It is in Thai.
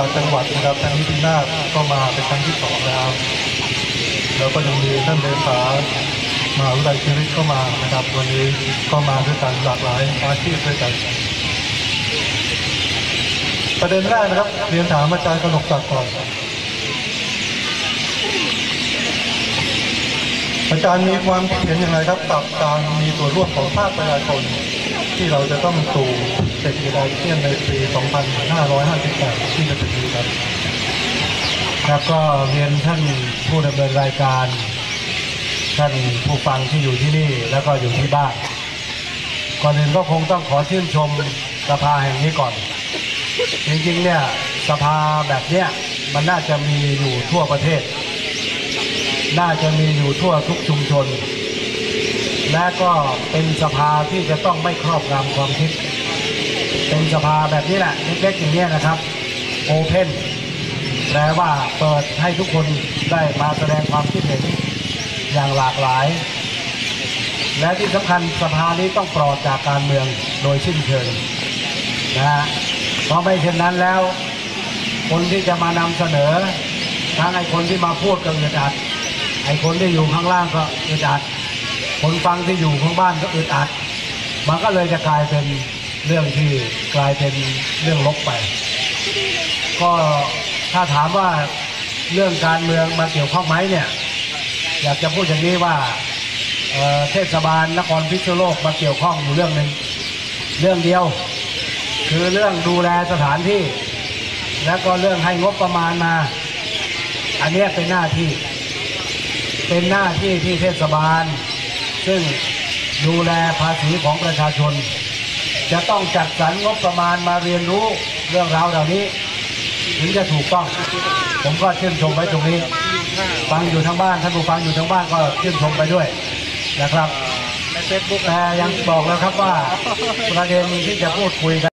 ลัดจังหวัดนะครับทางนิตินาศก็มาเป็นครั้งที่สองแล้วแล้วก็ยังมีท่านเลขามหาวิทยาลัยชีวิตก็มานะครับ วันนี้ก็มาด้วยกันหลากหลายอาชีพด้วยกัน ประเด็นแรกนะครับเรียนถามอาจารย์กนกศักดิ์ก่อน อาจารย์มีความคิดเห็นอย่างไรครับกับการมีส่วนร่วมของภาคประชาชนที่เราจะต้องสู่เศรษฐกิจอาเซียนในปี 2558 ที่จะถึงนี้ครับครับก็เรียนท่านผู้ดำเนินรายการ ท่านผู้ฟังที่อยู่ที่นี่แล้วก็อยู่ที่บ้านก่อนอื่นก็คงต้องขอชื่นชมสภาแห่งนี้ก่อน จริงๆเนี่ยสภาแบบเนี้ยมันน่าจะมีอยู่ทั่วประเทศ น่าจะมีอยู่ทั่วทุกชุมชน และก็เป็นสภาที่จะต้องไม่ครอบงำความคิด เป็นสภาแบบนี้แหละเล็กๆอย่างนี้นะครับโอเพนแปลว่าเปิดให้ทุกคนได้มาแสดงความคิดเห็นอย่างหลากหลาย และที่สำคัญสภานี้ต้องปลอดจากการเมืองโดยสิ้นเชิงนะฮะเพราะไม่เช่นนั้นแล้ว คนที่จะมานำเสนอทั้งไอ้คนที่มาพูดก็อึดอัด ไอ้คนที่อยู่ข้างล่างก็อึดอัดคนฟังที่อยู่ข้างบ้านก็อึดอัด มันก็เลยจะกลายเป็นเรื่องที่กลายเป็นเรื่องลบไป ก็ถ้าถามว่าเรื่องการเมืองมาเกี่ยวข้องไหมเนี่ย อยากจะพูดอย่างนี้ว่าเเทศบาลนครพิษณุโลกมาเกี่ยวข้องอยู่เรื่องหนึ่งเรื่องเดียว คือเรื่องดูแลสถานที่ แล้วก็เรื่องให้งบประมาณมา อันนี้เป็นหน้าที่ เป็นหน้าที่ที่เทศบาล ซึ่งดูแลภาษีของประชาชน จะต้องจัดสรรงบประมาณมาเรียนรู้เรื่องราวเหล่านี้ ถึงจะถูกต้อง ผมก็ชื่นชมไว้ตรงนี้ ฟังอยู่ทางบ้านท่านผู้ฟังอยู่ทางบ้านก็ชื่นชมไปด้วยนะครับในเฟซบุ๊กแต่ยังบอกแล้วครับว่าประเด็นที่จะพูดคุยกัน